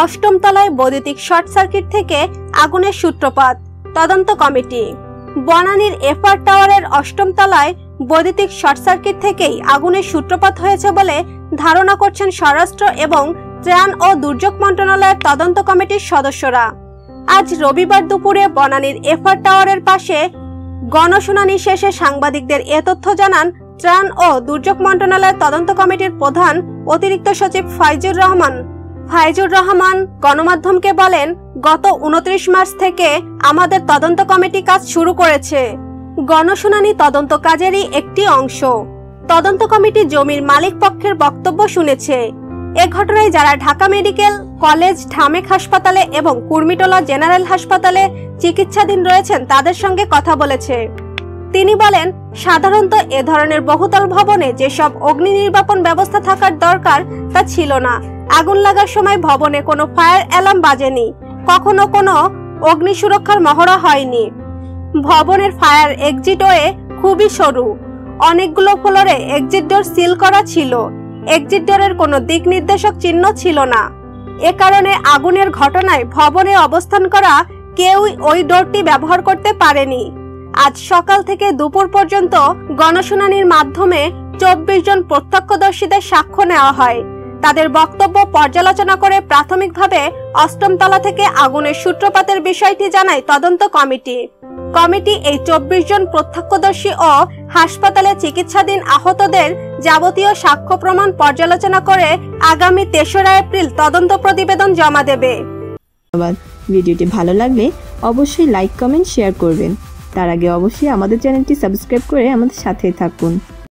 অষ্টম তলায় বৈদ্যুতিক শর্ট সার্কিট থেকে আগুনের সূত্রপাত, তদন্ত কমিটি। বনানীর এফআর টাওয়ারের অষ্টম তলায় বৈদ্যুতিক শর্ট সার্কিট থেকেই আগুনের সূত্রপাত হয়েছে বলে ধারণা করছেন স্বরাষ্ট্র এবং ত্রাণ ও দুর্যোগ মন্ত্রণালয়ের তদন্ত কমিটির সদস্যরা। আজ রবিবার দুপুরে বনানীর এফআর টাওয়ারের পাশে গণশুনানি শেষে সাংবাদিকদের এ তথ্য জানান ত্রাণ ও দুর্যোগ মন্ত্রণালয়ের তদন্ত কমিটির প্রধান অতিরিক্ত সচিব ফাইজুর রহমান। ফাইজুর রহমান গণমাধ্যমকে বলেন, গত উনত্রিশ মার্চ থেকে আমাদের তদন্ত কমিটি কাজ শুরু করেছে। গণশুনানি তদন্ত কাজেরই একটি অংশ। তদন্ত কমিটি জমির মালিক পক্ষের বক্তব্য শুনেছে। এ ঘটনায় যারা ঢাকা মেডিকেল কলেজ, ঢামেক হাসপাতালে এবং কুর্মিটোলা জেনারেল হাসপাতালে চিকিৎসাধীন রয়েছেন, তাদের সঙ্গে কথা বলেছে। তিনি বলেন, সাধারণত এ ধরনের বহুতল ভবনে যেসব অগ্নি নির্বাপন ব্যবস্থা থাকার দরকার তা ছিল না। আগুন লাগার সময় ভবনে কোনো ফায়ার অ্যালার্ম বাজেনি। কখনো কোনো অগ্নি সুরক্ষার মহড়া হয়নি। ভবনের ফায়ার এক্সিট ওয়ে খুবই সরু। অনেকগুলো ফ্লোরে এক্সিট ডোর সিল করা ছিল। এক্সিট ডোরের কোনো দিক নির্দেশক চিহ্ন ছিল না। এ কারণে আগুনের ঘটনায় ভবনে অবস্থান করা কেউই ওই ডোরটি ব্যবহার করতে পারেনি। আজ সকাল থেকে দুপুর পর্যন্ত গণশুনানির মাধ্যমে চব্বিশ জন প্রত্যক্ষদর্শীদের সাক্ষ্য নেওয়া হয়। তাদের বক্তব্য পর্যালোচনা করে প্রাথমিকভাবে অষ্টম তলা থেকে আগুনের সূত্রপাতের বিষয়টি জানায় তদন্ত কমিটি। কমিটি এই চব্বিশ জন প্রত্যক্ষদর্শী ও হাসপাতালে চিকিৎসাধীন আহতদের যাবতীয় সাক্ষ্য প্রমাণ পর্যালোচনা করে আগামী তেসরা এপ্রিল তদন্ত প্রতিবেদন জমা দেবে। ভিডিওটি ভালো লাগলে অবশ্যই লাইক, কমেন্ট, শেয়ার করবেন। তার আগে অবশ্যই আমাদের চ্যানেলটি সাবস্ক্রাইব করে আমাদের সাথেই থাকুন।